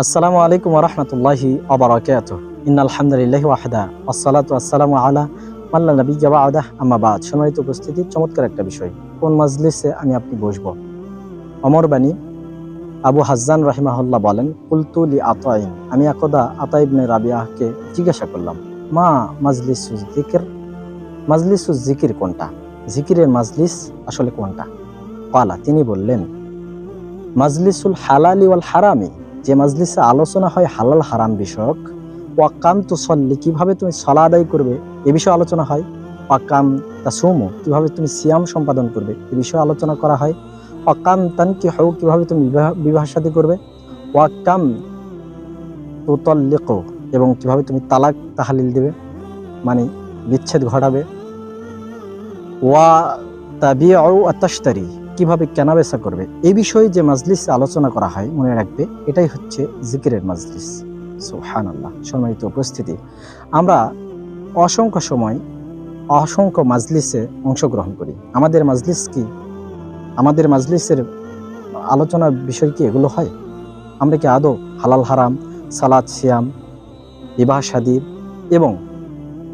আসসালামু আলাইকুম রহমতুল্লাহি অবরাকাত ইন আলহামদুলিল্লাহ ওয়াহদা আসসালাতু আসসালামু আলা মাল্লা নবী জাবাদা আম্মাবাদ সম্মানিত উপস্থিতি, চমৎকার একটা বিষয়। কোন মাজলিসে আমি আপনি বসবো? অমর বাণী, আবু হাজ্জান রাহিমাহুল্লাহ বলেন কুলতুলি আতাইন। আমি একদা আতাইবনে রাবিয়াহকে জিজ্ঞাসা করলাম, মা মাজলিসুজ জিকির মাজলিসুজ জিকির কোনটা? জিকিরের মাজলিস আসলে কোনটা? পালা তিনি বললেন, মাজলিসুল হালালি ওয়াল হারামি। যে মাজলিসে আলোচনা হয় হালাল হারাম বিষয়ক, ওয়াকাম তু সল্লি কীভাবে তুমি সলা আদায় করবে, এ বিষয়ে আলোচনা হয়। ওয়াকাম তাসুমু, কীভাবে তুমি সিয়াম সম্পাদন করবে, এ বিষয়ে আলোচনা করা হয়। ওয়াকাম তানকি হও কীভাবে তুমি বিবাহ বিবাহ সাথী করবে। ওয়াকাম তুতল্লিকো, এবং কীভাবে তুমি তালাক তাহালিল দেবে মানে বিচ্ছেদ ঘটাবে। ওয়া তাবিউ আতাস্তারি কীভাবে কেনাবেচা করবে? এই বিষয়ে যে মাজলিসে আলোচনা করা হয়, মনে রাখবে, এটাই হচ্ছে জিকিরের মাজলিস। সুহান আল্লাহ সম্মানিত উপস্থিতি, আমরা অসংখ্য সময় অসংখ্য মাজলিসে অংশগ্রহণ করি। আমাদের মাজলিস কি? আমাদের মাজলিসের আলোচনার বিষয় কি এগুলো হয়? আমরা কি আদৌ হালাল হারাম, সালাদ, সিয়াম, বিবাহ শাদী এবং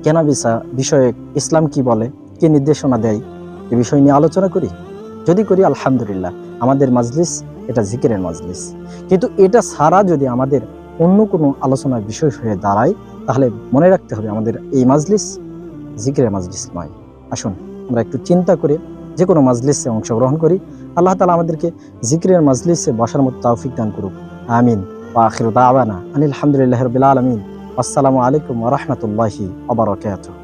কেনাবেচা বিষয়ে ইসলাম কি বলে, কি নির্দেশনা দেয়, এ বিষয় নিয়ে আলোচনা করি? যদি করি, আলহামদুলিল্লাহ। আমাদের মাজলিস, এটা জিকিরের মাজলিস। কিন্তু এটা ছাড়া যদি আমাদের অন্য কোনো আলোচনার বিষয় হয়ে দাঁড়ায়, তাহলে মনে রাখতে হবে আমাদের এই মাজলিস জিকিরের মাজলিস নয়। আসুন, আমরা একটু চিন্তা করে যে কোনো মাজলিসে অংশগ্রহণ করি। আল্লাহ তালা আমাদেরকে জিকিরের মাজলিসে বসার মতো তাওফিক দান করুক। আমিন। বা আখিরু দাওয়ানা আনিল রাব্বিল আলামিন। আসসালামু আলাইকুম রাহমাতুল্লাহি ওয়া বারাকাতুহু।